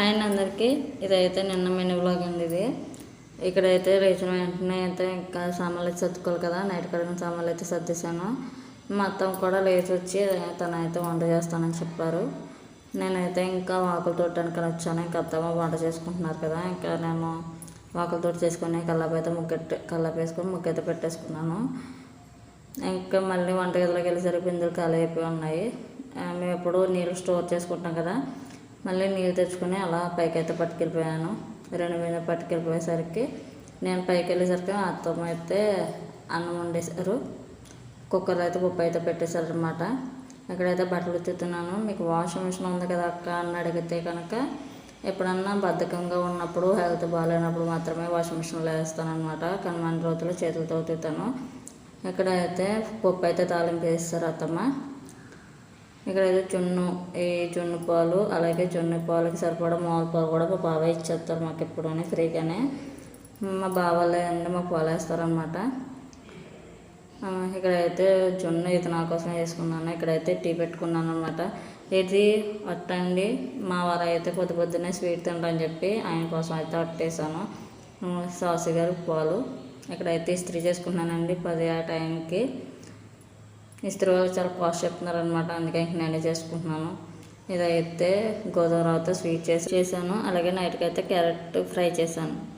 Hi అండి అందరికీ ఇదైతే నిన్న మెను బ్లాగ్ అండి ఇది. ఇక్కడైతే లేచిన వెంటనే అయితే ఇంకా సామాన్లు అయితే సర్దుకోవాలి కదా. నైట్ కడిగిన సామాన్లు అయితే సర్దేశాను. మొత్తం కూడా లేచి వచ్చి తనైతే వంట చేస్తానని చెప్పారు. నేనైతే ఇంకా వాకులు తోటానికి వచ్చాను. ఇంకా అత్తమ్మ వంట చేసుకుంటున్నారు కదా. ఇంకా నేను వాకులు తోట చేసుకుని కల్లాపు అయితే ముగ్గెట్టు కల్లాపు వేసుకొని ముగ్గైతే పెట్టేసుకున్నాను. ఇంకా మళ్ళీ వంటగదిలోకి వెళ్ళేసరికి బిందులు ఖాళీ అయిపోయి ఉన్నాయి. మేము ఎప్పుడు నీళ్ళు స్టోర్ చేసుకుంటాం కదా. మళ్ళీ నీళ్ళు తెచ్చుకొని అలా పైకి అయితే పట్టుకెళ్ళిపోయాను. రెండు మీద పట్టుకెళ్ళిపోయేసరికి నేను పైకి వెళ్ళేసరికి మా అత్తమ్మ అయితే అన్నం వండేశారు. కుక్కర్లో అయితే పప్పు అయితే పెట్టేశారు అనమాట ఇక్కడైతే బట్టలు ఉతుకుతున్నాను. మీకు వాషింగ్ మిషన్ ఉంది కదా అక్క అని అడిగితే కనుక ఎప్పుడన్నా బద్ధకంగా ఉన్నప్పుడు హెల్త్ బాగాలేనప్పుడు మాత్రమే వాషింగ్ మిషన్లో వేస్తాను అనమాట కానీ మన రోజులు చేతులతో ఉతుకుతాను. ఇక్కడైతే పప్పు అయితే తాలింపు వేస్తారు అత్తమ్మ. ఇక్కడైతే జున్ను ఈ జున్ను పాలు అలాగే జున్ను పాలకి సరిపడా మామూలు పాలు కూడా మా బాబాయ్ ఇచ్చేస్తారు మాకు ఎప్పుడూనే ఫ్రీగానే. మా బావాలే అండి మాకు పాలు వేస్తారనమాట ఇక్కడైతే జున్ను ఇది నా కోసం వేసుకున్నాను. ఇక్కడైతే టీ పెట్టుకున్నాను అనమాట ఇది అట్టండి మా వారు అయితే పొద్దు పొద్దున్నే స్వీట్ తింటని చెప్పి ఆయన కోసం అయితే అట్టేసాను. సాసి గారు పాలు. ఇక్కడైతే ఇస్త్రీ చేసుకున్నానండి పది ఆ టైంకి. ఇస్త్రీ వాళ్ళు చాలా కాస్ట్ చెప్తున్నారనమాట అందుకే ఇంక నేనే చేసుకుంటున్నాను. ఇదైతే గోధుమ రవ్వతో స్వీట్ చేసి చేశాను. అలాగే నైట్కి అయితే క్యారెట్ ఫ్రై చేశాను.